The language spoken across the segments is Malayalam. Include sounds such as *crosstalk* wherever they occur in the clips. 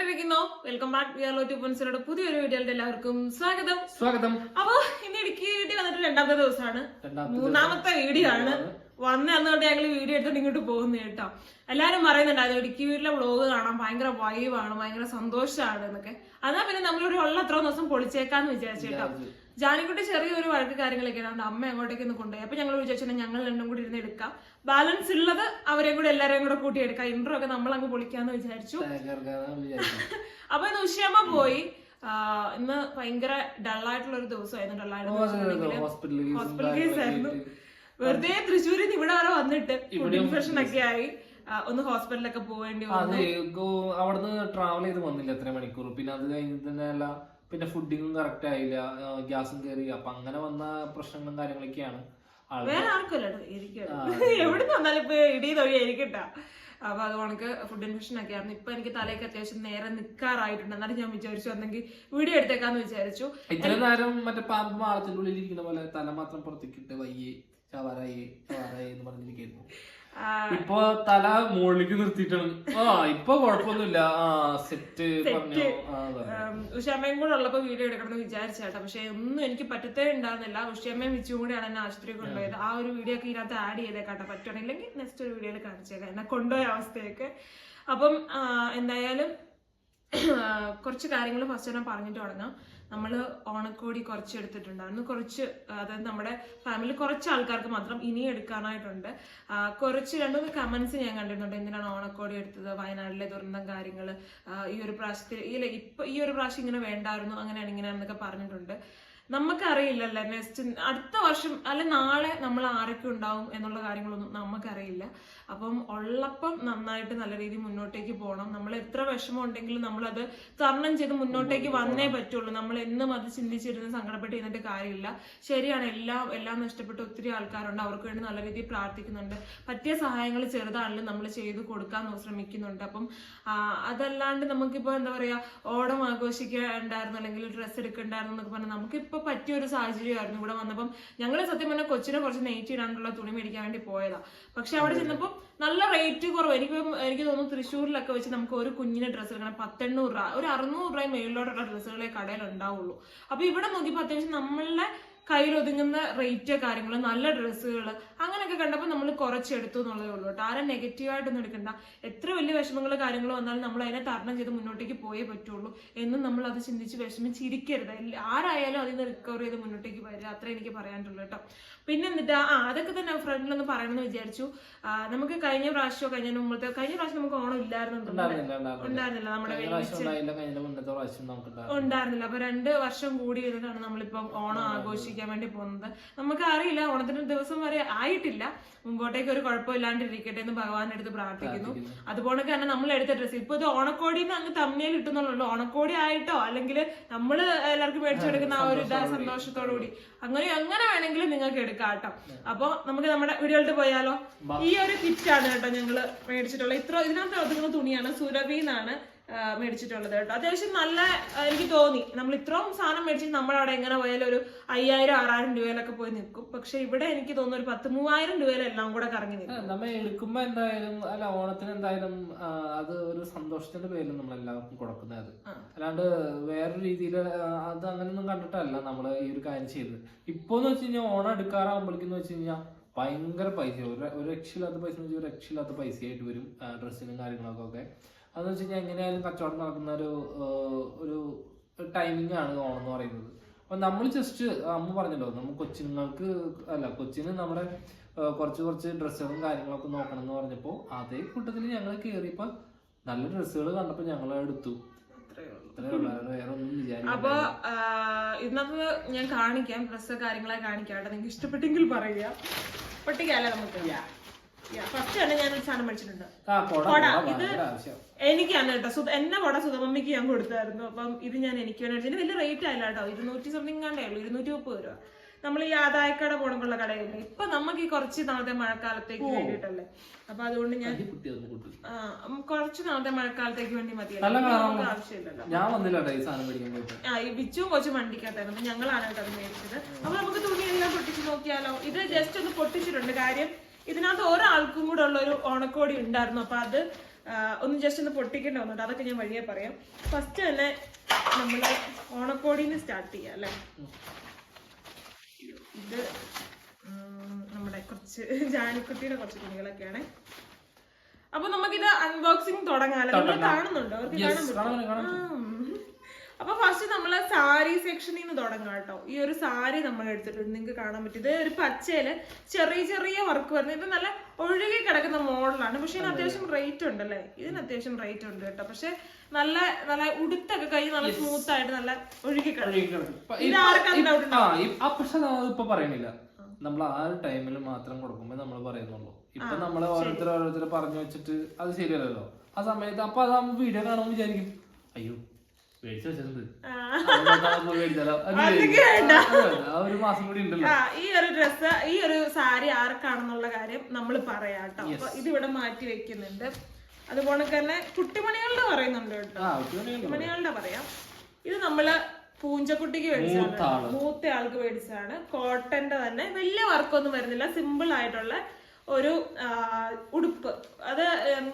സുഖമായിട്ടിരിക്കുന്നോ വെൽക്കം ബാക്ക് വിയർലോ ടു പൊൻസിലയുടെ പുതിയൊരു വീഡിയോയുടെ എല്ലാവർക്കും സ്വാഗതം. സ്വാഗതം. അപ്പൊ ഇന്ന് ഇടുക്കി വീട്ടിൽ വന്നിട്ട് രണ്ടാമത്തെ ദിവസമാണ്. മൂന്നാമത്തെ വീഡിയോ ആണ്. വന്ന തൊട്ട് ഞങ്ങൾ വീഡിയോ എടുത്തിട്ട് ഇങ്ങോട്ട് പോകുന്നു കേട്ടോ. എല്ലാവരും പറയുന്നുണ്ട് പറയുന്നുണ്ടായിരുന്നു ഇടുക്കി വീട്ടിലെ വ്ളോഗ് കാണാൻ ഭയങ്കര വൈവാണ് ഭയങ്കര സന്തോഷമാണ് എന്നൊക്കെ. അതാ പിന്നെ നമ്മളൊരു ഉള്ള അത്ര ദിവസം പൊളിച്ചേക്കാന്ന് വിചാരിച്ചു കേട്ടോ. ജാനിക്കുട്ടി ചെറിയൊരു വഴക്ക് കാര്യങ്ങളൊക്കെ ഉണ്ട് അമ്മ എങ്ങോട്ടേക്ക് ഒന്ന് കൊണ്ടുപോയി. അപ്പൊ ഞങ്ങൾ വിചാരിച്ചാൽ ഞങ്ങൾ രണ്ടും കൂടി ഇരുന്ന് എടുക്കാം. ബാലൻസ് ഉള്ളത് അവരെയും കൂടെ എല്ലാവരെയും കൂടെ കൂട്ടി എടുക്കാം. ഇന്റർവ്യൂ ഒക്കെ നമ്മൾ അങ്ങ് പൊളിക്കാന്ന് വിചാരിച്ചു. *laughs* അപ്പൊ ഇന്ന് ഉഷ്യമ്മ പോയി. ഇന്ന് ഭയങ്കര ഡള്ളായിട്ടുള്ള ഒരു ദിവസമായിരുന്നു ഡള്ളായിട്ടുള്ള ഹോസ്പിറ്റൽ കേസ് ആയിരുന്നു. വെറുതെ തൃശ്ശൂരിൽ നിന്ന് ഇവിടെ വരെ വന്നിട്ട് ഫുഡ് ഇൻഫെക്ഷൻ ഒക്കെ ആയി. ഒന്ന് ഹോസ്പിറ്റലിലൊക്കെ പോവേണ്ടി വന്നു. അതെ അവിടുന്ന് ട്രാവൽ ചെയ്ത് വന്നില്ല എത്ര മണിക്കൂർ. പിന്നെ അത് കഴിഞ്ഞിട്ട് തന്നെ അല്ല പിന്നെ ഫുഡിങ്ങും കറക്റ്റ് ആയില്ല. ഗ്യാസും കയറി അപ്പൊ അങ്ങനെ വന്ന പ്രശ്നങ്ങളും കാര്യങ്ങളൊക്കെയാണ്. വേറെ ആർക്കുമല്ല *laughs* എവിടെ വന്നാലും ഇപ്പൊ ഇടി തൊഴി ഇരിക്കട്ടാ അപ്പൊ അത് കണക്ക് ഫുഡ് ഇൻഫെക്ഷൻ ഒക്കെ ആയിരുന്നു. ഇപ്പൊ എനിക്ക് തലയൊക്കെ അത്യാവശ്യം നേരെ നിൽക്കാറായിട്ടുണ്ട് എന്നാലും ഞാൻ വിചാരിച്ചു അല്ലെങ്കിൽ വീഡിയോ എടുത്തേക്കാന്ന് വിചാരിച്ചു. ഇത്ര നേരം മറ്റേ പാമ്പ് മാളത്തിന്റെ ഉള്ളിൽ ഇരിക്കുന്ന പോലെ തല മാത്രം പുറത്തേക്കിട്ട് വയ്യേ. എന്ന് പറഞ്ഞിരിക്കുന്നു. ഇപ്പൊ തല മുകളിലേക്ക് നിർത്തിയിട്ടാണ്. ആ ഇപ്പൊ കുഴപ്പമൊന്നുമില്ല. ആ സെറ്റ് പറഞ്ഞു? ഉഷാമ്മയും കൂടെ ഉള്ളപ്പോ വീഡിയോ എടുക്കണം എന്ന് വിചാരിച്ചേട്ടാ പക്ഷെ ഒന്നും എനിക്ക് പറ്റത്തേ ഉണ്ടായിരുന്നില്ല. ഉഷാമ്മയും വിച്ചും കൂടെയാണ് എന്നെ ആശുപത്രി കൊണ്ടുപോയത്. ആ ഒരു വീഡിയോ ഒക്കെ ഇതിനകത്ത് ആഡ് ചെയ്തേക്കാട്ടെ പറ്റുവാണെങ്കിൽ നെക്സ്റ്റ് ഒരു വീഡിയോയിൽ കാണിച്ചേക്കാം എന്നെ കൊണ്ടുപോയ അവസ്ഥയൊക്കെ. അപ്പം എന്തായാലും കുറച്ച് കാര്യങ്ങൾ ഫസ്റ്റ് ഞാൻ പറഞ്ഞിട്ട് തുടങ്ങാം. നമ്മൾ ഓണക്കോടി കുറച്ച് എടുത്തിട്ടുണ്ട് അന്ന് കുറച്ച് അതായത് നമ്മുടെ ഫാമിലി കുറച്ച് ആൾക്കാർക്ക് മാത്രം ഇനി എടുക്കാനായിട്ടുണ്ട്. കുറച്ച് രണ്ടു കമന്റ്സ് ഞാൻ കണ്ടിട്ടുണ്ട്. എന്തിനാണ് ഓണക്കോടി എടുത്തത്? വയനാട്ടിലെ ദുരന്തം കാര്യങ്ങൾ ഈ ഒരു പ്രാവശ്യത്തിൽ ഇല്ല ഇപ്പൊ ഈ ഒരു പ്രാവശ്യം ഇങ്ങനെ വേണ്ടായിരുന്നു അങ്ങനെയാണ് ഇങ്ങനെയാണെന്നൊക്കെ പറഞ്ഞിട്ടുണ്ട്. നമുക്കറിയില്ലല്ലോ? നെക്സ്റ്റ് അടുത്ത വർഷം അല്ലെ നാളെ നമ്മൾ ആരൊക്കെ ഉണ്ടാവും എന്നുള്ള കാര്യങ്ങളൊന്നും നമുക്കറിയില്ല. അപ്പം ഉള്ളപ്പം നന്നായിട്ട് നല്ല രീതിയിൽ മുന്നോട്ടേക്ക് പോകണം നമ്മൾ എത്ര വിഷമം ഉണ്ടെങ്കിലും നമ്മളത് തരണം ചെയ്ത് മുന്നോട്ടേക്ക് വന്നേ പറ്റുള്ളൂ. നമ്മൾ എന്നും അത് ചിന്തിച്ചിരുന്ന് സങ്കടപ്പെട്ട് ഇരുന്നിട്ട് കാര്യമില്ല. ശരിയാണ് എല്ലാം എല്ലാം നഷ്ടപ്പെട്ട് ഒത്തിരി ആൾക്കാരുണ്ട്. അവർക്ക് വേണ്ടി നല്ല രീതിയിൽ പ്രാർത്ഥിക്കുന്നുണ്ട്. പറ്റിയ സഹായങ്ങൾ ചെറുതാണെങ്കിലും നമ്മൾ ചെയ്ത് കൊടുക്കാൻ ശ്രമിക്കുന്നുണ്ട്. അപ്പം അതല്ലാണ്ട് നമുക്കിപ്പോൾ എന്താ പറയുക ഓണം ആഘോഷിക്കണ്ടായിരുന്നു അല്ലെങ്കിൽ ഡ്രസ്സ് എടുക്കണ്ടായിരുന്നു എന്നൊക്കെ പറഞ്ഞാൽ നമുക്കിപ്പോൾ പറ്റിയ ഒരു സാഹചര്യമായിരുന്നു. ഇവിടെ വന്നപ്പം ഞങ്ങൾ സത്യം പറഞ്ഞാൽ കൊച്ചിനെ കുറച്ച് നെയ്റ്റ് ഇടാനുള്ള തുണി മേടിക്കാൻ വേണ്ടി പോയതാ. പക്ഷെ അവിടെ ചെന്നപ്പോൾ നല്ല റേറ്റ് കുറവ്. എനിക്ക് എനിക്ക് തോന്നുന്നു തൃശ്ശൂരിലൊക്കെ വെച്ച് നമുക്ക് ഒരു കുഞ്ഞിന് ഡ്രസ്സ് എടുക്കണം. പത്തെണ്ണൂറ് രൂപ ഒരു അറുന്നൂറ് രൂപ മേളിലോട്ടുള്ള ഡ്രസ്സുകളെ കടയിൽ ഉണ്ടാവുള്ളൂ. അപ്പൊ ഇവിടെ നോക്കിയപ്പോൾ അത്യാവശ്യം നമ്മളുടെ കയ്യിലൊതുങ്ങുന്ന റേറ്റ് കാര്യങ്ങൾ നല്ല ഡ്രസ്സുകൾ അങ്ങനെയൊക്കെ കണ്ടപ്പോൾ നമ്മൾ കുറച്ചെടുത്തു എന്നുള്ളതേ ഉള്ളൂ കേട്ടോ. ആരും നെഗറ്റീവായിട്ടൊന്നും എടുക്കണ്ട. എത്ര വലിയ വിഷമങ്ങൾ കാര്യങ്ങൾ വന്നാലും നമ്മൾ അതിനെ തരണം ചെയ്ത് മുന്നോട്ടേക്ക് പോയേ പറ്റുള്ളൂ എന്നും നമ്മൾ അത് ചിന്തിച്ച് വിഷമിച്ചിരിക്കരുത്. ആരായാലും അതിൽ നിന്ന് റിക്കവർ ചെയ്ത് മുന്നോട്ടേക്ക് വരിക. അത്ര എനിക്ക് പറയാനുള്ളൂ കേട്ടോ. പിന്നെ എന്നിട്ട് ആ അതൊക്കെ തന്നെ ഫ്രണ്ടിലൊന്ന് പറയണമെന്ന് വിചാരിച്ചു. നമുക്ക് കഴിഞ്ഞ പ്രാവശ്യമോ കഴിഞ്ഞ മുമ്പത്തെ കഴിഞ്ഞ പ്രാവശ്യം നമുക്ക് ഓണം ഇല്ലായിരുന്നു ഉണ്ടായിരുന്നില്ല, നമ്മുടെ പ്രാവശ്യം പ്രാവശ്യം ഉണ്ടായിരുന്നില്ല. അപ്പൊ രണ്ട് വർഷം കൂടി ഇരുന്നിട്ടാണ് നമ്മളിപ്പം ഓണം ആഘോഷിക്കാൻ വേണ്ടി പോകുന്നത്. നമുക്ക് അറിയില്ല ഓണത്തിന് ദിവസം വരെ ആയിട്ടില്ല മുമ്പോട്ടേക്ക് ഒരു കുഴപ്പമില്ലാണ്ടിരിക്കട്ടെ എന്ന് ഭഗവാന്റെ അടുത്ത് പ്രാർത്ഥിക്കുന്നു. അതുപോലെ തന്നെ നമ്മൾ എടുത്ത ഡ്രസ്സ് ഇപ്പൊ ഇത് ഓണക്കോടി അങ്ങ് തമ്മിൽ കിട്ടുന്നുള്ളൂ. ഓണക്കോടി ആയിട്ടോ അല്ലെങ്കിൽ നമ്മൾ എല്ലാവർക്കും മേടിച്ചു കൊടുക്കുന്ന ആ ഒരു ഇതാ സന്തോഷത്തോടു കൂടി അങ്ങനെ അങ്ങനെ വേണമെങ്കിലും നിങ്ങൾക്ക് എടുക്കാം കേട്ടോ. അപ്പൊ നമുക്ക് നമ്മുടെ വീടുകളിൽ പോയാലോ? ഈ ഒരു കിറ്റ് ആണ് കേട്ടോ ഞങ്ങൾ മേടിച്ചിട്ടുള്ളത്. ഇത്ര ഇതിനകത്ത് ഒതുങ്ങുന്ന തുണിയാണ്. സുരഭിന്നാണ് മേടിച്ചിട്ടുള്ളത് കേട്ടോ. അത്യാവശ്യം നല്ല എനിക്ക് തോന്നി. നമ്മൾ ഇത്രയും സാധനം മേടിച്ചിട്ട് നമ്മളവിടെ എങ്ങനെ പോയാലും ഒരു അയ്യായിരം ആറായിരം രൂപയിലൊക്കെ പോയി നിൽക്കും. പക്ഷെ ഇവിടെ എനിക്ക് തോന്നുന്നു ഒരു പത്ത് മൂവായിരം രൂപയിൽ എല്ലാം കൂടെ കറങ്ങി നിൽക്കും. നമ്മൾ എടുക്കുമ്പോ എന്തായാലും അല്ല ഓണത്തിന് എന്തായാലും അത് ഒരു സന്തോഷത്തിന്റെ പേരിൽ നമ്മൾ എല്ലാവർക്കും കൊടുക്കുന്നത്. അല്ലാണ്ട് വേറെ രീതിയിൽ അത് അങ്ങനെയൊന്നും കണ്ടിട്ടല്ല നമ്മൾ ഈ ഒരു കാര്യം ചെയ്തത്. ഇപ്പോന്ന് വെച്ച് കഴിഞ്ഞാൽ ഓണം എടുക്കാറാകുമ്പോഴേക്കെന്ന് വെച്ച് കഴിഞ്ഞാൽ ഭയങ്കര പൈസ. ഒരു രക്ഷയില്ലാത്ത പൈസ ഒരു രക്ഷയില്ലാത്ത പൈസയായിട്ട് വരും ഡ്രസ്സിനും കാര്യങ്ങളൊക്കെ ഒക്കെ അതെന്ന് വെച്ച് കഴിഞ്ഞാൽ എങ്ങനെയായാലും കച്ചവടം നടക്കുന്ന ഒരു ഒരു ടൈമിംഗ് ആണ് ഓണം എന്ന് പറയുന്നത്. അപ്പൊ നമ്മൾ ജസ്റ്റ് അമ്മ പറഞ്ഞല്ലോ നമ്മൾ കൊച്ചുങ്ങൾക്ക് അല്ല കൊച്ചിന് നമ്മുടെ കുറച്ച് കുറച്ച് ഡ്രസ്സുകളും കാര്യങ്ങളൊക്കെ നോക്കണം എന്ന് പറഞ്ഞപ്പോൾ അതേ കൂട്ടത്തിൽ ഞങ്ങൾ കയറിയപ്പോൾ നല്ല ഡ്രസ്സുകൾ കണ്ടപ്പോൾ ഞങ്ങൾ എടുത്തു. അപ്പൊ ആ, ഇതിനകത്ത് ഞാൻ കാണിക്കാം ഡ്രസ്സ് കാര്യങ്ങളെ കാണിക്കാം. നിങ്ങൾക്ക് ഇഷ്ടപ്പെട്ടെങ്കിൽ പറയുക പൊട്ടിക്കാല്ലേ നമുക്ക് ഫസ്റ്റ് തന്നെ സാധനം മേടിച്ചിട്ടുണ്ട് കൊട ഇത് എനിക്കാണ് കേട്ടോ. സുധ എന്നെ കൊട സുധമമ്മിക്ക് ഞാൻ കൊടുത്തായിരുന്നു. അപ്പം ഇത് ഞാൻ എനിക്ക് വേണ്ടി ഇതിന് വലിയ റേറ്റ് ആയില്ല കേട്ടോ. ഇരുന്നൂറ്റി സംതിങ് കണ്ടേ ഉള്ളൂ. ഇരുന്നൂറ്റി മുപ്പത് രൂപ. നമ്മൾ ഈ ആദായക്കട പോണക്കുള്ള കടയില്ലേ? ഇപ്പൊ നമുക്ക് ഈ കുറച്ച് നാളത്തെ മഴക്കാലത്തേക്ക് വേണ്ടിട്ടല്ലേ അപ്പൊ അതുകൊണ്ട് ഞാൻ കുറച്ച് നാളത്തെ മഴക്കാലത്തേക്ക് വേണ്ടി മതിയല്ലോ. നമുക്ക് ആവശ്യമില്ലല്ലോ. ഞാൻ വന്നില്ല ആ ഈ ബിച്ചും കൊച്ചും വണ്ടിക്കകത്തായിരുന്നു. ഞങ്ങളാണ് കേട്ടോ അത് മേടിച്ചത്. അപ്പൊ നമുക്ക് തുണിയെല്ലാം പൊട്ടിച്ച് നോക്കിയാലോ? ഇത് ജസ്റ്റ് ഒന്ന് പൊട്ടിച്ചിട്ടുണ്ട്. കാര്യം ഇതിനകത്ത് ഒരാൾക്കും കൂടെ ഉള്ള ഒരു ഓണക്കോടി ഉണ്ടായിരുന്നു. അപ്പൊ അത് ഒന്ന് ജസ്റ്റ് ഒന്ന് പൊട്ടിക്കേണ്ടി വന്നിട്ട് അതൊക്കെ ഞാൻ വഴിയെ പറയാം. ഫസ്റ്റ് തന്നെ നമ്മൾ ഓണക്കോടിന്ന് സ്റ്റാർട്ട് ചെയ്യാം അല്ലേ? ഇത് നമ്മുടെ കുറച്ച് ജാനിക്കുട്ടിയുടെ കുറച്ച് തുണികളൊക്കെയാണ്. അപ്പൊ നമുക്കിത് അൺബോക്സിങ് തുടങ്ങാല്ലോ നിങ്ങൾ കാണുന്നുണ്ടോ? അവർക്ക് കാണാൻ പറ്റുമോ? അപ്പൊ ഫസ്റ്റ് നമ്മൾ സാരി സെക്ഷനിൽ നിന്ന് തുടങ്ങാം കേട്ടോ. ഈ ഒരു സാരി നമ്മൾ എടുത്തിട്ടുണ്ട്. നിങ്ങൾക്ക് കാണാൻ പറ്റും. ഇത് ഒരു പച്ചയിൽ ചെറിയ ചെറിയ വർക്ക് വരുന്നത് ഇത് നല്ല ഒഴുകി കിടക്കുന്ന മോഡലാണ് പക്ഷെ ഇതിന് അത്യാവശ്യം റേറ്റ് ഉണ്ടല്ലേ ഇതിന് അത്യാവശ്യം റേറ്റ് ഉണ്ട് കേട്ടോ. പക്ഷെ നല്ല നല്ല ഉടുത്തൊക്കെ കൈ നല്ല സ്മൂത്ത് ആയിട്ട് നല്ല ഒഴുകി പറയണില്ല. നമ്മൾ ആ ഒരു ടൈമിൽ മാത്രം കൊടുക്കുമ്പോ നമ്മൾ പറയുന്നുള്ളൂ. ഇപ്പൊ നമ്മൾ ഓരോരുത്തർ ഓരോരുത്തർ പറഞ്ഞു വെച്ചിട്ട് അത് ശരിയല്ലല്ലോ. ആ സമയത്ത് അപ്പൊ അത് വീഡിയോ കാണുമ്പോൾ വിചാരിക്കും അയ്യോ മേടിച്ചു വെച്ചിട്ടുണ്ട് ഒരു മാസം കൂടി ഉണ്ടല്ലോ. ഈ ഒരു ഡ്രസ് ഈ ഒരു സാരി ആർക്കാണെന്നുള്ള കാര്യം നമ്മൾ പറയാം കേട്ടോ. അപ്പൊ ഇതിവിടെ മാറ്റി വെക്കുന്നുണ്ട്. അതുപോലെ തന്നെ കുട്ടിമണികളുടെ പറയുന്നുണ്ട് കേട്ടോ. കുട്ടിമണികളുടെ പറയാം. ഇത് നമ്മൾ പൂഞ്ചക്കുട്ടിക്ക് മേടിച്ചാണ്. മൂത്ത ആൾക്ക് മേടിച്ചാണ് കോട്ടന്റെ തന്നെ. വലിയ വർക്കൊന്നും വരുന്നില്ല. സിമ്പിൾ ആയിട്ടുള്ള ഒരു ഉടുപ്പ്. അത്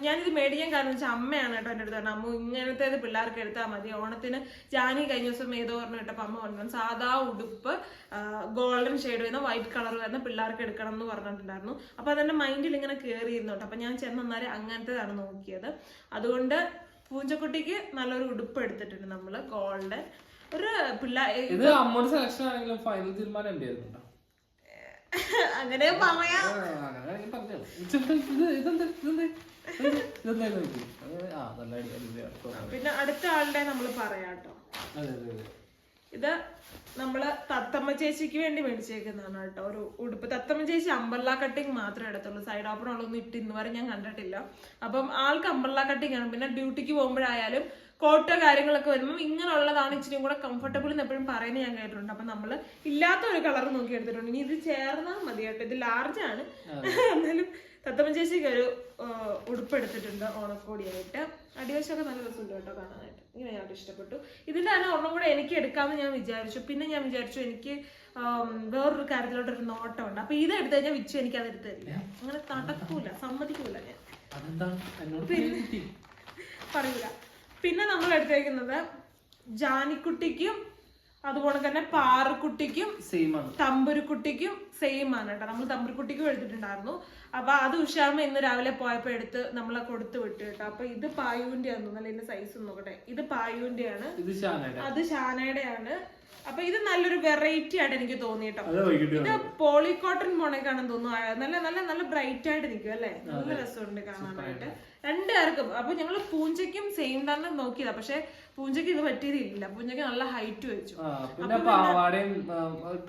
ഞാനിത് മേടിക്കാൻ കാരണം വെച്ചാൽ അമ്മയാണ് കേട്ടോ എന്റെ അടുത്ത് പറഞ്ഞത്. അമ്മ ഇങ്ങനത്തേത് പിള്ളേർക്ക് എടുത്താൽ മതി. ഓണത്തിന് ജാനി കഴിഞ്ഞ ദിവസം ഏതോ പറഞ്ഞു കേട്ടപ്പോൾ അമ്മ പറഞ്ഞു സാധാ ഉടുപ്പ് ഗോൾഡൻ ഷെയ്ഡ് വരുന്ന വൈറ്റ് കളർ വരുന്ന പിള്ളേർക്ക് എടുക്കണം എന്ന് പറഞ്ഞിട്ടുണ്ടായിരുന്നു. അപ്പോൾ അതെന്റെ മൈൻഡിൽ ഇങ്ങനെ കയറിയിരുന്നോട്ടോ അപ്പോൾ ഞാൻ ചെന്നേരം അങ്ങനത്തേതാണ് നോക്കിയത്. അതുകൊണ്ട് പൂഞ്ചക്കുട്ടിക്ക് നല്ലൊരു ഉടുപ്പ് എടുത്തിട്ടുണ്ട് നമ്മൾ ഗോൾഡൻ. ഒരു പിള്ളേർ ഇത് അമ്മയുടെ സെലക്ഷൻ ആണെങ്കിലും ഫൈനൽ തീരുമാനം കേട്ടോ. അങ്ങനെ പറയാം. പിന്നെ അടുത്ത ആളുടെ നമ്മൾ പറയാട്ടോ. ഇത് നമ്മൾ തത്തമ്മ ചേച്ചിക്ക് വേണ്ടി മേടിച്ചേക്കുന്നതാണ് കേട്ടോ. ഒരു ഉടുപ്പ്. തത്തമ്മ ചേച്ചി അമ്പർല കട്ടിങ് മാത്രമേ എടുത്തുള്ളൂ സൈഡ് ഓപ്പൺ ഉള്ളൊന്നും ഇട്ട് ഇന്ന് വരെ ഞാൻ കണ്ടിട്ടില്ല. അപ്പം ആൾക്ക് അമ്പർല കട്ടിങ് ആണ് പിന്നെ ഡ്യൂട്ടിക്ക് പോകുമ്പോഴായാലും കോട്ടോ കാര്യങ്ങളൊക്കെ വരുമ്പോൾ ഇങ്ങനെയുള്ളതാണ് ഇച്ചിരി കൂടെ കംഫർട്ടബിൾ എന്ന് എപ്പോഴും പറയുന്നത് ഞാൻ കേട്ടിട്ടുണ്ട്. അപ്പം നമ്മൾ ഇല്ലാത്ത ഒരു കളർ നോക്കി എടുത്തിട്ടുണ്ട്. ഇനി ഇത് ചേർന്നാൽ മതി കേട്ടോ. ഇത് ലാർജ് ആണ്. എന്നാലും തത്തമ്മ ചേച്ചിക്ക് ഒരു ഉടുപ്പെടുത്തിട്ടുണ്ട് ഉടുപ്പ് എടുത്തിട്ടുണ്ട് ഓണക്കോടിയായിട്ട്. അടിവശമൊക്കെ നല്ല രസമുണ്ട് കേട്ടോ കാണാനായിട്ട്. ഇങ്ങനെ ഞാൻ ഇഷ്ടപ്പെട്ടു. ഇതിന്റെ തന്നെ ഒരെണ്ണം കൂടെ എനിക്ക് എടുക്കാമെന്ന് ഞാൻ വിചാരിച്ചു. പിന്നെ ഞാൻ വിചാരിച്ചു എനിക്ക് വേറൊരു കാര്യത്തിലോട്ടൊരു നോട്ടമുണ്ട്. അപ്പൊ ഇത് എടുത്തു കഴിഞ്ഞാൽ വിച്ചു എനിക്ക് അത് എടുത്തു തരില്ല. അങ്ങനെ നടക്കൂല സമ്മതിക്കൂല ഞാൻ. പറയൂല. പിന്നെ നമ്മൾ എടുത്തേക്കുന്നത് ജാനിക്കുട്ടിക്കും അതുപോലെ തന്നെ പാറുക്കുട്ടിക്കും സെയിം ആണ്. തമ്പുരുക്കുട്ടിക്കും സെയിം ആണ് കേട്ടോ. നമ്മൾ തമ്പുരുക്കുട്ടിക്കും എടുത്തിട്ടുണ്ടായിരുന്നു. അപ്പൊ അത് ഉഷാമ ഇന്ന് രാവിലെ പോയപ്പോ എടുത്ത് നമ്മളെ കൊടുത്തു വിട്ടു കേട്ടോ. അപ്പൊ ഇത് പായുവിന്റെ ആണെന്ന് തോന്നുന്നു ഇതിന്റെ സൈസ് നോക്കട്ടെ. ഇത് പായുവിന്റെ ആണ് അത് ഷാനയുടെ ആണ് അപ്പൊ ഇത് നല്ലൊരു വെറൈറ്റി ആയിട്ട് എനിക്ക് തോന്നിട്ടോ ഇത് പോളി കോട്ടൺ ഇത് പോളികോട്ടൺ പോണേക്കാണെന്ന് തോന്നുന്നു. നല്ല നല്ല നല്ല ബ്രൈറ്റ് ആയിട്ട് നിൽക്കും അല്ലെ? നല്ല രസമുണ്ട് കാണാനായിട്ട്. രണ്ടുപേർക്കും. അപ്പൊ ഞങ്ങൾ പൂഞ്ചയ്ക്കും സെയിം തന്നെ നോക്കിയതാ. പക്ഷെ പൂഞ്ചയ്ക്ക് ഇത് പറ്റിയതില്ല. പൂഞ്ചയ്ക്ക് നല്ല ഹൈറ്റ് വെച്ചു.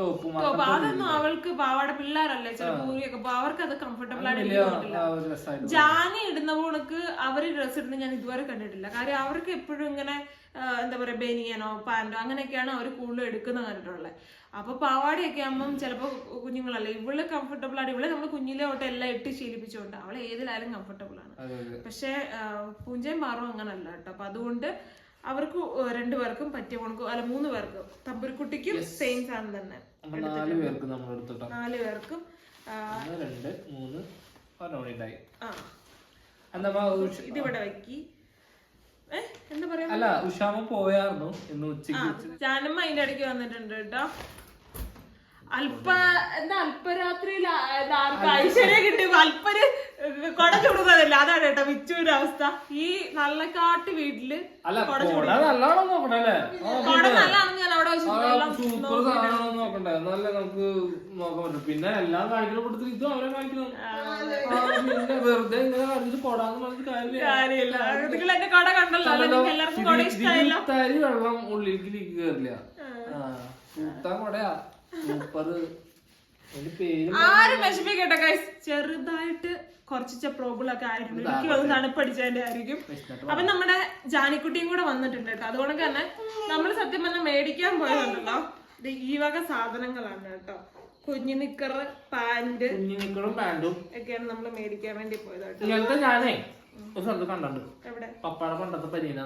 ടോപ്പും അതൊന്നും അവൾക്ക് പാവാട പിള്ളേരല്ലേ? ചില പൂരിയൊക്കെ അപ്പൊ അവർക്ക് അത് കംഫർട്ടബിൾ ആയിട്ട് ജാനി ഇടുന്ന പോണക്ക് അവർ ഡ്രസ് ഇടുന്ന ഞാൻ ഇതുവരെ കണ്ടിട്ടില്ല. കാര്യം അവർക്ക് എപ്പോഴും ഇങ്ങനെ എന്താ പറയുക ബനിയനോ പാന്റോ അങ്ങനെയൊക്കെയാണ് അവർ കൂടുതലും എടുക്കുന്നത് കണ്ടിട്ടുള്ളത്. അപ്പോൾ പാവാടിയൊക്കെ ആകുമ്പം ചിലപ്പോൾ കുഞ്ഞുങ്ങളല്ലേ ഇവൾ കംഫർട്ടബിൾ ആണ്. ഇവളെ നമ്മൾ കുഞ്ഞിലെ തൊട്ട് എല്ലാം ഇട്ട് ശീലിപ്പിച്ചുകൊണ്ട് അവൾ ഏതിലായാലും കംഫർട്ടബിൾ ആണ്. പക്ഷേ പൂഞ്ചയും പാറും അങ്ങനല്ല കേട്ടോ. അപ്പം അതുകൊണ്ട് അവർക്ക് രണ്ടുപേർക്കും പറ്റിയ കണക്ക് അല്ല മൂന്ന് പേർക്കും തമ്പുരുക്കുട്ടിക്കും സെയിം സാധനം തന്നെ നാല് പേർക്കും നമ്മൾ എടുത്തിട്ടോ നാല് പേർക്കും രണ്ട് മൂന്ന് ഇതിവിടെ വെക്കി. എന്താ പറയാ അല്ല ഉഷാമ പോയായിരുന്നു ഇന്ന് ഉച്ചയ്ക്ക് ജാനമ്മ അതിന്റെ ഇടയ്ക്ക് വന്നിട്ടുണ്ട് കേട്ടോ. അല്പ എന്താ അല്പരാത്രിയിൽ ആർക്ക് ഐശ്വര്യം കിട്ടി അല്പര് കൊട ചുടുന്നതല്ല. അതാണ് കേട്ടോ വിച്ചൂരുടെ അവസ്ഥ ഈ നല്ല കാട്ട് വീട്ടിൽ അല്ല കൊട നല്ലതാണോ നോക്കണേ അല്ലേ? കൊട നല്ലതാണെന്ന് ഞാൻ അവിടെ വെച്ചിട്ടുണ്ട് എല്ലാം സൂപ്പർ സാധനമാണോ നോക്കണ്ടേ? നല്ല നമുക്ക് നോക്കാൻ പറ്റും. പിന്നെ എല്ലാം കാണിക്കുന്ന കൊടുത്തിട്ട് ഇതും അവരെ കാണിക്കണം പിന്നെ വെറുതെ ഇങ്ങനെ കാണിച്ചിട്ട് കൊടാന്ന് പറഞ്ഞിട്ട് കാര്യമില്ല. കാര്യമില്ല. നിങ്ങൾ എന്റെ കൊട കണ്ടല്ലോ. അല്ലെ നിങ്ങൾക്ക് എല്ലാവർക്കും കൊട ഇഷ്ടമായല്ലോ. തരി വെള്ളം ഉള്ളിലേക്ക് ലീക്ക് കയറില്ല കൂട്ടാൻ കൊടയാ. മുപ്പത് ആരും വിഷമിക്കട്ടെ ചെറുതായിട്ട് കുറച്ച് പ്രോബ്ലം ഒക്കെ ആയിട്ടുണ്ട് എനിക്ക് വന്ന് തണുപ്പടിച്ചതിന്റെ ആയിരിക്കും അപ്പൊ നമ്മുടെ ജാനിക്കുട്ടിയും കൂടെ വന്നിട്ടുണ്ട് കേട്ടോ. അതുകൊണ്ട് തന്നെ നമ്മൾ സത്യം പറഞ്ഞാൽ മേടിക്കാൻ പോയതുണ്ടല്ലോ ഇത് ഈ വക സാധനങ്ങളാണ് കേട്ടോ. കുഞ്ഞു നിക്കർ പാന്റ് നിക്കറും പാന്റും ഒക്കെയാണ് നമ്മൾ മേടിക്കാൻ വേണ്ടി പോയത് കേട്ടോ. ഞാനേ ഒരു സ്ഥലത്ത് കണ്ടുണ്ട് പപ്പാടെ പണ്ടത്തെ ഇത്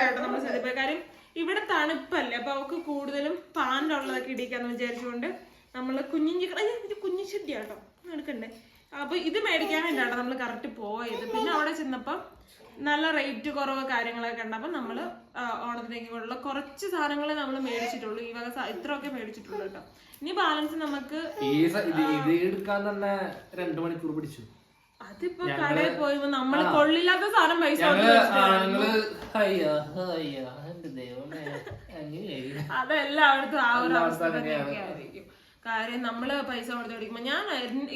കേട്ടോ നമ്മൾ ശ്രദ്ധിക്കുക കാര്യം ഇവിടെ തണുപ്പല്ലേ അപ്പൊ അവക്ക് കൂടുതലും പാന്റെ ഉള്ളതൊക്കെ ഇടിക്കാന്ന് വിചാരിച്ചുകൊണ്ട് നമ്മൾ കുഞ്ഞിഞ്ചി ഇത് കേട്ടോ എടുക്കണ്ടേ? അപ്പൊ ഇത് മേടിക്കാൻ വേണ്ടിയാണ് നമ്മൾ കറക്റ്റ് പോയത്. പിന്നെ അവിടെ ചെന്നപ്പോ നല്ല റേറ്റ് കുറവ് കാര്യങ്ങളൊക്കെ കണ്ടപ്പോൾ നമ്മൾ ഓണത്തിലേക്ക് ഉള്ള കുറച്ച് സാധനങ്ങളെ നമ്മൾ മേടിച്ചിട്ടുള്ളൂ. ഈ വക ഇത്രയൊക്കെ മേടിച്ചിട്ടുള്ളൂ കേട്ടോ. ഇനി ബാലൻസ് നമുക്ക് ഈ ഇത് ഇത് എടുക്കാൻ തന്നെ രണ്ടു മണിക്കൂർ പിടിച്ചു. അതിപ്പോ കടയിൽ പോയി നമ്മൾ കൊള്ളില്ലാത്ത സാധനം പൈസ അതെല്ലായിടത്തും ആ ഒരു അവസ്ഥ തന്നെയൊക്കെ ആയിരിക്കും കാര്യം നമ്മൾ പൈസ കൊടുത്ത് മേടിക്കുമ്പോൾ ഞാൻ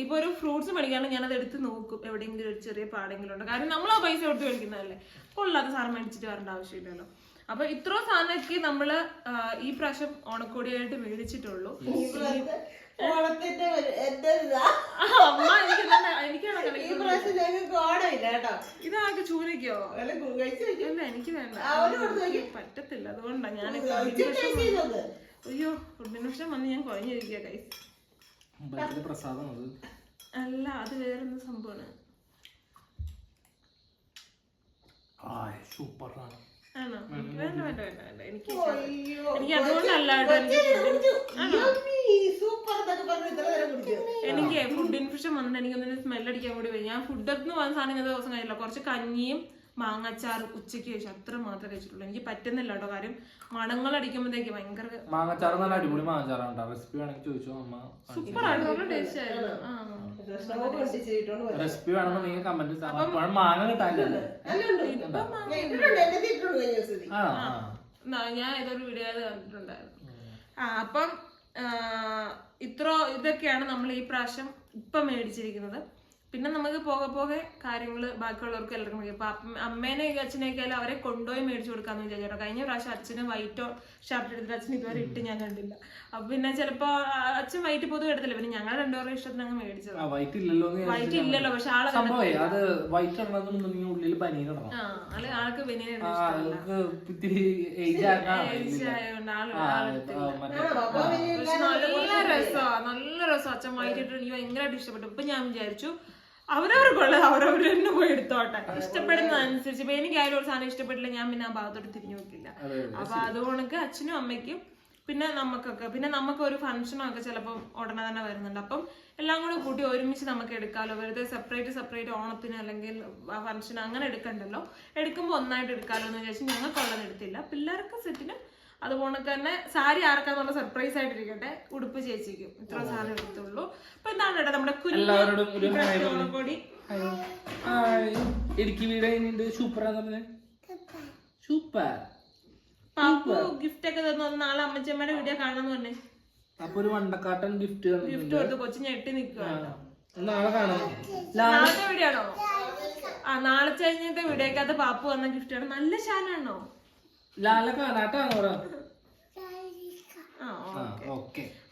ഇപ്പോൾ ഒരു ഫ്രൂട്ട്സ് മേടിക്കുകയാണെങ്കിൽ ഞാനത് എടുത്ത് നോക്കും എവിടെയെങ്കിലും ഒരു ചെറിയ പാടെങ്കിലും ഉണ്ട്. കാരണം നമ്മൾ ആ പൈസ കൊടുത്ത് മേടിക്കുന്നതല്ലേ. കൊള്ളാത്ത സാധനം മേടിച്ചിട്ട് വരേണ്ട ആവശ്യമില്ലല്ലോ. അപ്പൊ ഇത്ര സാധനമൊക്കെ നമ്മൾ ഈ പ്രാവശ്യം ഓണക്കോടിയായിട്ട് മേടിച്ചിട്ടുള്ളൂ. ഓണത്തിന്റെ അമ്മ എനിക്ക് തന്നെ- എനിക്കാണോ ഈ കളിക്കുന്നത് പ്രാവശ്യം ഞങ്ങൾക്ക് ഓണമില്ല കേട്ടോ. ഇതാകെ ചൂരയ്ക്കോ? അല്ല എനിക്ക് വേണ്ട. പറ്റത്തില്ല. അതുകൊണ്ടാണ് ഞാൻ അയ്യോ ഫുഡിന് വർഷം വന്ന് ഞാൻ കുഴഞ്ഞിരിക്കുക കൈസ് പ്രസാദം അത്. അല്ല അത് വേറൊന്ന് സംഭവമാണ്? സൂപ്പറാണ് ആണോ. എനിക്ക് വേണ്ട വേണ്ട വേണ്ട വേണ്ട എനിക്ക് അതുകൊണ്ടല്ല എനിക്ക് ഫുഡ് ഇൻഫെക്ഷൻ വന്നിട്ട് എനിക്കൊന്നും സ്മെൽ അടിക്കാൻ കൂടി വരും. ഞാൻ ഫുഡ് എന്ന് പറഞ്ഞ സാധനം ഇങ്ങനത്തെ ദിവസം കഴിഞ്ഞില്ല കുറച്ച് കഞ്ഞിയും മാങ്ങച്ചാറും ഉച്ചയ്ക്ക് ശേഷം അത്ര മാത്രമേ കഴിച്ചിട്ടുള്ളൂ. എനിക്ക് പറ്റുന്നില്ല കേട്ടോ കാര്യം. മണങ്ങൾ അടിക്കുമ്പോഴത്തേക്ക് ഭയങ്കര മാങ്ങാച്ചാർ നല്ല അടിപൊളി മാങ്ങാച്ചാറാണ് റെസിപ്പി വേണമെങ്കിൽ ചോദിച്ചോ അമ്മ? സൂപ്പർ ആയിട്ട് നല്ല ടേസ്റ്റ് ആയിരുന്നു. റെസിപ്പി വേണമെന്നുണ്ടെങ്കിൽ കമന്റ് മാങ്ങ കിട്ടാനില്ലല്ലേ. ഞാൻ ഏതൊരു വീഡിയോ കണ്ടിട്ടുണ്ടായിരുന്നു. ആ അപ്പം ഇത്ര ഇതൊക്കെയാണ് നമ്മൾ ഈ പ്രാവശ്യം ഇപ്പം മേടിച്ചിരിക്കുന്നത്. പിന്നെ നമുക്ക് പോകെ പോകെ കാര്യങ്ങൾ ബാക്കിയുള്ളവർക്ക് എല്ലാവർക്കും. ഇപ്പൊ അപ്പ- അമ്മേനെയൊക്കെ അച്ഛനെയൊക്കെയാലും അവരെ കൊണ്ടുപോയി മേടിച്ചു കൊടുക്കാന്ന് വിചാരിച്ചോ. കഴിഞ്ഞ പ്രാവശ്യം അച്ഛന് വൈറ്റോ ഷർട്ട് എടുത്തിട്ട് അച്ഛൻ ഇതുവരെ ഇട്ട് ഞാൻ കണ്ടില്ല. അപ്പൊ പിന്നെ ചിലപ്പോ അച്ഛൻ വൈറ്റ് പൊതുവെ എടുത്തില്ല. പിന്നെ ഞങ്ങൾ രണ്ടുപേരുടെ ഇഷ്ടത്തിന് അങ്ങ് മേടിച്ചത്. ആ വൈറ്റ് ഇല്ലല്ലോ വൈറ്റ് ഇല്ലല്ലോ പക്ഷെ ആളെ സംഭവേ അത് വൈറ്റ് ഉള്ളിൽ ആൾക്ക് നല്ല രസമാണ് നല്ല രസം അച്ഛൻ വൈറ്റ് ഇട്ട് എനിക്ക് ഭയങ്കരമായിട്ട് ഇഷ്ടപ്പെട്ടു. ഇപ്പൊ ഞാൻ വിചാരിച്ചു അവരവർക്കുള്ള അവരവർ തന്നെ പോയി എടുത്തോട്ടെ. ഇഷ്ടപ്പെടുന്ന അനുസരിച്ച്. ഇപ്പൊ എനിക്കായാലും ഒരു സാധനം ഇഷ്ടപ്പെട്ടില്ല ഞാൻ പിന്നെ ആ ഭാഗത്തോട്ട് തിരിഞ്ഞു നോക്കില്ല അപ്പൊ അതുകൊണ്ട് അച്ഛനും അമ്മയ്ക്കും പിന്നെ നമുക്കൊക്കെ പിന്നെ നമുക്ക് ഒരു ഫംഗ്ഷനൊക്കെ ചിലപ്പോൾ ഉടനെ തന്നെ വരുന്നുണ്ട്. അപ്പം എല്ലാം കൂടെ കൂട്ടി ഒരുമിച്ച് നമുക്ക് എടുക്കാമല്ലോ വെറുതെ സെപ്പറേറ്റ് സെപ്പറേറ്റ് ഓണത്തിന് അല്ലെങ്കിൽ ഫംഗ്ഷൻ അങ്ങനെ എടുക്കണ്ടല്ലോ? എടുക്കുമ്പോൾ ഒന്നായിട്ട് എടുക്കാമല്ലോ എന്ന് വിചാരിച്ച് ഞങ്ങൾക്കുള്ളത് എടുത്തില്ല. പിള്ളേർക്ക് സെറ്റിന് അതുപോലെ തന്നെ സാരി ആർക്കാന്നുള്ള സർപ്രൈസ് ആയിട്ടിരിക്കട്ടെ. ഉടുപ്പ് ചേച്ചിക്കും ഇത്ര സാധനം എടുത്തുള്ളൂ. അപ്പൊ എന്താണ് കേട്ടോ നമ്മുടെ ഇടുക്കി വീട് സൂപ്പർ സൂപ്പർ പാപ്പു ഗിഫ്റ്റ് ഒക്കെ തന്നു. നാളെ അമ്മച്ചമ്മയുടെ വീഡിയോ കാണാന്ന് പറഞ്ഞേ. അപ്പൊ ഒരു വണ്ടക്കാട്ടൻ ഗിഫ്റ്റ് ഗിഫ്റ്റ് കൊടുത്ത് കൊച്ചു ഞെട്ടി നിൽക്കുക നാളെ കാണാം. നാളത്തെ വീഡിയോ ആണോ? ആ നാളെ കഴിഞ്ഞിട്ട് വീഡിയോക്കകത്ത് പാപ്പു വന്ന ഗിഫ്റ്റ് ആണ്. നല്ല ശാലാണോ? പറ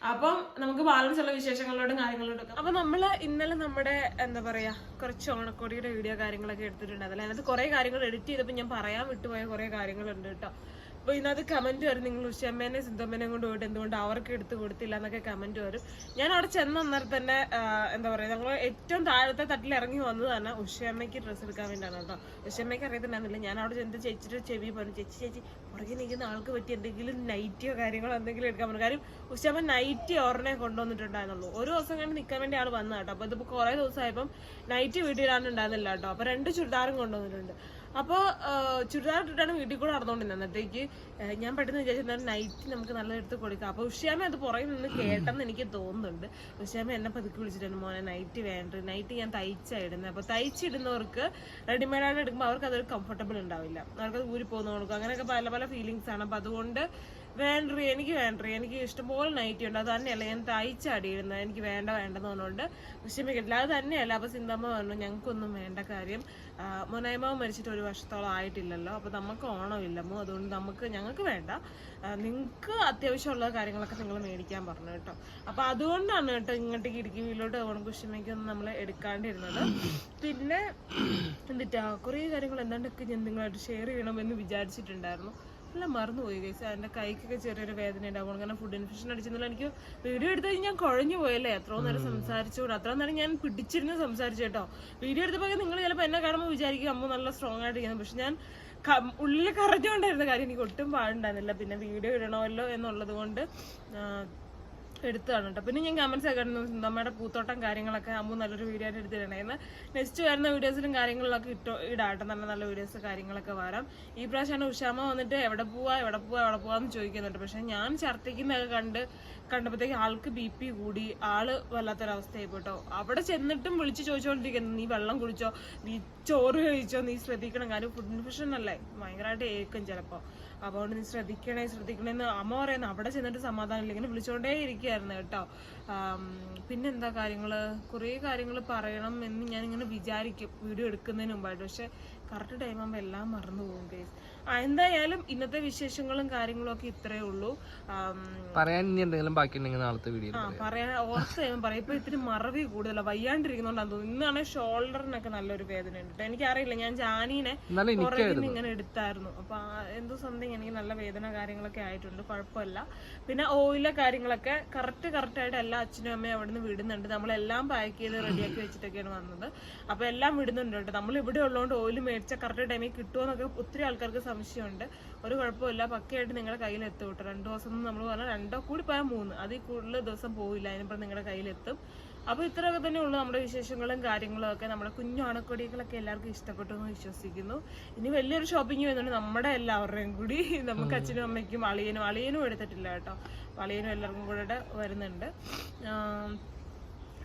അപ്പം നമുക്ക് ബാലൻസ് ഉള്ള വിശേഷങ്ങളോടും കാര്യങ്ങളോടും അപ്പൊ നമ്മൾ ഇന്നലെ നമ്മുടെ എന്താ പറയാ കുറച്ച് ഓണക്കോടിയുടെ വീഡിയോ കാര്യങ്ങളൊക്കെ എടുത്തിട്ടുണ്ട്. എടുത്തിട്ടുണ്ടായിരുന്നു അതിനകത്ത് കുറെ കാര്യങ്ങൾ എഡിറ്റ് ചെയ്തപ്പോൾ ഞാൻ പറയാൻ വിട്ടുപോയ കുറെ കാര്യങ്ങളുണ്ട് കേട്ടോ. അപ്പൊ ഇതിനകത്ത് കമന്റ് വരും. നിങ്ങൾ ഉഷമ്മേനെ സിന്ധമ്മേനെ കൊണ്ട് പോയിട്ട് എന്തുകൊണ്ട് അവർക്ക് എടുത്ത് കൊടുത്തില്ല എന്നൊക്കെ കമന്റ് വരും. ഞാൻ അവിടെ ചെന്ന അന്നേരം തന്നെ എന്താ പറയാ ഞങ്ങൾ ഏറ്റവും താഴത്തെ തട്ടിൽ ഇറങ്ങി വന്നത് തന്നെ ഉഷയമ്മയ്ക്ക് ഡ്രസ്സ് എടുക്കാൻ വേണ്ടിയാണ് കേട്ടോ. ഉഷയമ്മയ്ക്ക് അറിയത്തുണ്ടായിരുന്നില്ല ഞാൻ അവിടെ ചെന്ന് ചേച്ചിയുടെ ചെവി പറഞ്ഞു ചേച്ചി ചേച്ചി പുറകെ നിൽക്കുന്ന ആൾക്ക് പറ്റി എന്തെങ്കിലും നൈറ്റിയോ കാര്യങ്ങളോ എന്തെങ്കിലും എടുക്കാൻ പറഞ്ഞു. കാര്യം ഉഷമ്മ നൈറ്റി ഓർണെ കൊണ്ടുവന്നിട്ടുണ്ടായിരുന്നുള്ളൂ. ഒരു ദിവസം കണ്ട് നിൽക്കാൻ വേണ്ടി ആൾ വന്ന കേട്ടോ അപ്പൊ ഇതിപ്പോ കുറെ ദിവസമായപ്പം നൈറ്റ് വീട്ടിലാണ് ഉണ്ടായിരുന്നില്ല കേട്ടോ. അപ്പൊ രണ്ട് ചുരിദാറും കൊണ്ടുവന്നിട്ടുണ്ട്. അപ്പോൾ ചുരിദാർ ഇട്ടിട്ടാണ് വീട്ടിൽ കൂടെ നടന്നുകൊണ്ടിരുന്നത്. ഏഹ്, ഞാൻ പെട്ടെന്ന് വിചാരിച്ചു നൈറ്റ് നമുക്ക് നല്ല എടുത്ത് കൊടുക്കാം. അപ്പോൾ ഉഷ്യാമ അത് പുറകിൽ നിന്ന് കേട്ടെന്ന് എനിക്ക് തോന്നുന്നുണ്ട്. ഉഷ്യാമ എന്നെ പതുക്കി വിളിച്ചിട്ടുണ്ട് മോനെ നൈറ്റ് വേണ്ട. നൈറ്റ് ഞാൻ തയ്ച്ചാണ് ഇടുന്നത് അപ്പോൾ തയ്ച്ചിടുന്നവർക്ക് റെഡിമെയ്ഡായിട്ട് എടുക്കുമ്പോൾ അവർക്ക് അതൊരു കംഫർട്ടബിൾ ഉണ്ടാവില്ല. അവർക്ക് അത് ഊരി പോകുന്ന കൊടുക്കും. അങ്ങനെയൊക്കെ പല പല ഫീലിങ്സ് ആണ്. അപ്പോൾ അതുകൊണ്ട് വേണ്ടറി എനിക്ക് വേണ്ടറി. എനിക്ക് ഇഷ്ടംപോലെ നൈറ്റി ഉണ്ട്. അത് തന്നെയല്ല ഞാൻ തയ്ച്ചടിയിടുന്നത് എനിക്ക് വേണ്ട വേണ്ടെന്ന് പറഞ്ഞുകൊണ്ട് വിഷമിക്കില്ല അത് തന്നെയല്ല. അപ്പോൾ സിന്തമ്മ പറഞ്ഞു ഞങ്ങൾക്കൊന്നും വേണ്ട കാര്യം. മൊനൈമാവ് മരിച്ചിട്ട് ഒരു വർഷത്തോളം ആയിട്ടില്ലല്ലോ. അപ്പോൾ നമുക്ക് ഓണമില്ലമ്മോ അതുകൊണ്ട് നമുക്ക് ഞങ്ങൾക്ക് വേണ്ട. നിങ്ങൾക്ക് അത്യാവശ്യമുള്ള കാര്യങ്ങളൊക്കെ നിങ്ങൾ മേടിക്കാൻ പറഞ്ഞു കേട്ടോ. അപ്പോൾ അതുകൊണ്ടാണ് കേട്ടോ ഇങ്ങോട്ടേക്ക് വീട്ടിലോട്ട് ഓണക്കുഷിമയ്ക്കൊന്നും നമ്മൾ എടുക്കാണ്ടിരുന്നത്. പിന്നെ എന്നിട്ടാ കുറേ കാര്യങ്ങൾ എന്താണ്ടൊക്കെ ഞാൻ നിങ്ങളായിട്ട് ഷെയർ ചെയ്യണമെന്ന് വിചാരിച്ചിട്ടുണ്ടായിരുന്നു. എല്ലാം മറന്നുപോയി ഗൈസ് എന്റെ കൈക്കൊക്കെ ചെറിയൊരു വേദന ഉണ്ടാവും. അങ്ങനെ ഫുഡ് ഇൻഫെക്ഷൻ അടിച്ചെന്നുള്ള എനിക്ക് വീഡിയോ എടുത്ത് കഴിഞ്ഞാൽ ഞാൻ കുഴഞ്ഞു പോയല്ലേ? എത്രയോ നേരം സംസാരിച്ചുകൊണ്ട് അത്ര നേരം ഞാൻ പിടിച്ചിരുന്ന് സംസാരിച്ചു കേട്ടോ. വീഡിയോ എടുത്തപ്പോൾ നിങ്ങൾ ചിലപ്പോൾ എന്നെ കാണുമ്പോൾ വിചാരിക്കും അമ്മ നല്ല സ്ട്രോങ് ആയിട്ടിരിക്കുന്നു. പക്ഷെ ഞാൻ ഉള്ളിൽ കറഞ്ഞുകൊണ്ടായിരുന്ന കാര്യം എനിക്ക് ഒട്ടും പാടുണ്ടായിരുന്നില്ല. പിന്നെ വീഡിയോ ഇടണമല്ലോ എന്നുള്ളത് കൊണ്ട് എടുത്തതാണ് കേട്ടോ പിന്നെ ഞാൻ കമൻസ് ഒക്കെ നമ്മുടെ പൂത്തോട്ടം കാര്യങ്ങളൊക്കെ അമ്മ നല്ലൊരു വീഡിയോ ആയിട്ട് എടുത്തിട്ടുണ്ടായിരുന്നു നെക്സ്റ്റ് വരുന്ന വീഡിയോസിലും കാര്യങ്ങളിലൊക്കെ ഇട്ടോ ഇടാട്ടെ നല്ല നല്ല വീഡിയോസ് കാര്യങ്ങളൊക്കെ വരാം. ഈ പ്രാവശ്യമാണ് ഉഷാമ വന്നിട്ട് എവിടെ പോവാ എവിടെ പോവാ എവിടെ പോവാന്ന് ചോദിക്കുന്നുണ്ട്. പക്ഷെ ഞാൻ ഛർദ്ദിക്കുന്നതൊക്കെ കണ്ട് കണ്ടപ്പോഴത്തേക്ക് ആൾക്ക് ബി പി കൂടി. ആൾ വല്ലാത്തൊരവസ്ഥയായി പോട്ടോ അവിടെ ചെന്നിട്ടും വിളിച്ച് ചോദിച്ചുകൊണ്ടിരിക്കുന്നു നീ വെള്ളം കുടിച്ചോ? നീ ചോറ് കഴിച്ചോ? നീ ശ്രദ്ധിക്കണം. കാര്യം ഫുഡ് ഇൻഫെക്ഷൻ അല്ലേ? ഭയങ്കരമായിട്ട് ഏക്കും ചിലപ്പോ. അപ്പോൾ അതുകൊണ്ട് നീ ശ്രദ്ധിക്കണേ ശ്രദ്ധിക്കണേന്ന് അമ്മ പറയുന്നു. അവിടെ ചെന്നിട്ട് സമാധാനം ഇല്ല ഇങ്ങനെ വിളിച്ചോണ്ടേ ഇരിക്കുകയായിരുന്നു കേട്ടോ. പിന്നെന്താ കാര്യങ്ങൾ കുറേ കാര്യങ്ങൾ പറയണം എന്ന് ഞാനിങ്ങനെ വിചാരിക്കും. വീഡിയോ എടുക്കുന്നതിന് മുമ്പായിട്ട്. പക്ഷെ കറക്റ്റ് ടൈം ആകുമ്പോൾ എല്ലാം മറന്നു പോകും കേസ് എന്തായാലും ഇന്നത്തെ വിശേഷങ്ങളും കാര്യങ്ങളും ഒക്കെ ഇത്രേ ഉള്ളൂ. പറയാൻ ഇനി എന്തെങ്കിലും ബാക്കി ഉണ്ടെങ്കിൽ നാളത്തെ വീഡിയോ പറയാൻ ഓർത്ത് പറയാം. ഇപ്പൊ ഇത്തിരി മറവി കൂടുതലാണ് വയ്യാണ്ടിരിക്കുന്നോണ്ടാന്ന് തോന്നുന്നു. ഇന്നാണ് ഷോൾഡറിനൊക്കെ നല്ലൊരു വേദന ഉണ്ട് എനിക്കറിയില്ല. ഞാൻ ജാനീനെ പുറകിൽ ഇങ്ങനെ എടുത്തായിരുന്നു. അപ്പൊ എന്തോ സംതിങ് എനിക്ക് നല്ല വേദന കാര്യങ്ങളൊക്കെ ആയിട്ടുണ്ട്. കുഴപ്പമില്ല. പിന്നെ ഓയിലെ കാര്യങ്ങളൊക്കെ കറക്റ്റ് കറക്റ്റ് ആയിട്ട് എല്ലാ അച്ഛനും അമ്മയും അവിടെ നിന്ന് വിടുന്നുണ്ട്. നമ്മളെല്ലാം പാക്ക് ചെയ്ത് റെഡിയാക്കി വെച്ചിട്ടൊക്കെയാണ് വന്നത്. അപ്പൊ എല്ലാം വിടുന്നുണ്ട് കേട്ടോ നമ്മൾ ഇവിടെ ഉള്ളതുകൊണ്ട് ഓയിൽ മേടിച്ച കറക്റ്റ് ടൈമിൽ കിട്ടുമോന്നൊക്കെ ഒത്തിരി ആൾക്കാർക്ക് സംശയമുണ്ട്. ഒരു കുഴപ്പമില്ല. പക്കയായിട്ട് നിങ്ങളുടെ കയ്യിൽ എത്തും കേട്ടോ. രണ്ടു ദിവസം നമ്മൾ പറഞ്ഞാൽ രണ്ടോ കൂടി പോയാൽ മൂന്ന്. അതിൽ കൂടുതൽ ദിവസം പോവില്ല. അതിനിപ്പം നിങ്ങളുടെ കയ്യിലെത്തും. അപ്പോൾ ഇത്രയൊക്കെ തന്നെ ഉള്ളൂ നമ്മുടെ വിശേഷങ്ങളും കാര്യങ്ങളും ഒക്കെ. നമ്മുടെ കുഞ്ഞു അണക്കൊടികളൊക്കെ എല്ലാവർക്കും ഇഷ്ടപ്പെട്ടു എന്ന് വിശ്വസിക്കുന്നു. ഇനി വലിയൊരു ഷോപ്പിംഗ് വരുന്നുണ്ട് നമ്മുടെ എല്ലാവരുടെയും കൂടി. നമുക്ക് അച്ഛനും അമ്മയ്ക്കും അളിയനും. അളിയനും എടുത്തിട്ടില്ല കേട്ടോ. അളിയനും എല്ലാവർക്കും കൂടെ വരുന്നുണ്ട്. ഇത്രയേ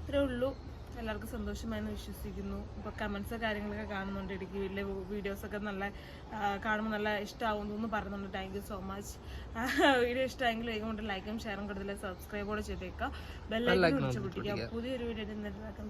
ഇത്രേ ഉള്ളൂ. എല്ലാവർക്കും സന്തോഷമായെന്ന് വിശ്വസിക്കുന്നു. ഇപ്പോൾ കമൻസ് കാര്യങ്ങളൊക്കെ കാണുന്നുണ്ട്. ഇടുക്കി വലിയ വീഡിയോസൊക്കെ നല്ല കാണുമ്പോൾ നല്ല ഇഷ്ടമാവും എന്ന് പറയുന്നുണ്ട് thank you so much video ഇഷ്ടമായെങ്കിൽ വേഗം കൊണ്ട് ലൈക്കും ഷെയറും കൊടുത്തില്ല സബ്സ്ക്രൈബ് കൂടെ ചെയ്തേക്കാം ബെല്ലൈക്കൻ വിളിച്ച് പൊട്ടിക്കുക. പുതിയൊരു വീഡിയോ ഇടുന്നതാക്കാം